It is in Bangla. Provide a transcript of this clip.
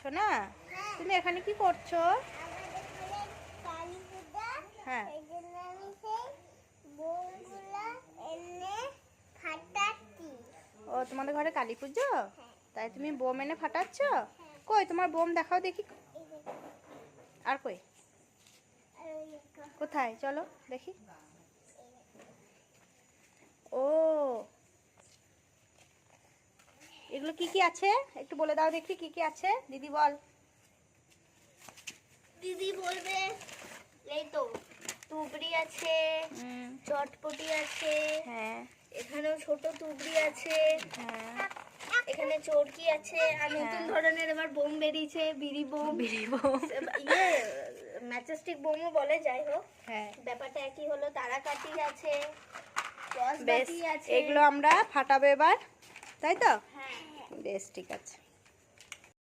শোনা তুমি এখানে কি করছ? হ্যাঁ। ও, তোমাদের ঘরে কালী পুজো? তাই তুমি বোম এনে ফাটাচ্ছ? কই, তোমার বোম দেখাও দেখি। আর কই? কোথায়? চলো দেখি ও এগুলো কি কি আছে? একটু বলে দাও দেখি কি কি আছে। দিদি বল। দিদি বলবে এই তো তুবড়ি আছে চটপটি আছে হ্যাঁ। এখানেও ছোট তুবড়ি আছে হ্যাঁ। এখানে চরকি আছে আর নতুন ধরনের এবার বোম বেরিয়েছে বিড়ি বোম। বিড়ি বোম। ইয়ে ম্যাচেস্টিক বোমও বলে যাই হোক। হ্যাঁ। ব্যাপারটা একই হলো তারাকাঠি আছে আছে। এগুলো আমরা ফাটাবো এবার তাই তো? হ্যাঁ বেশ ঠিক আছে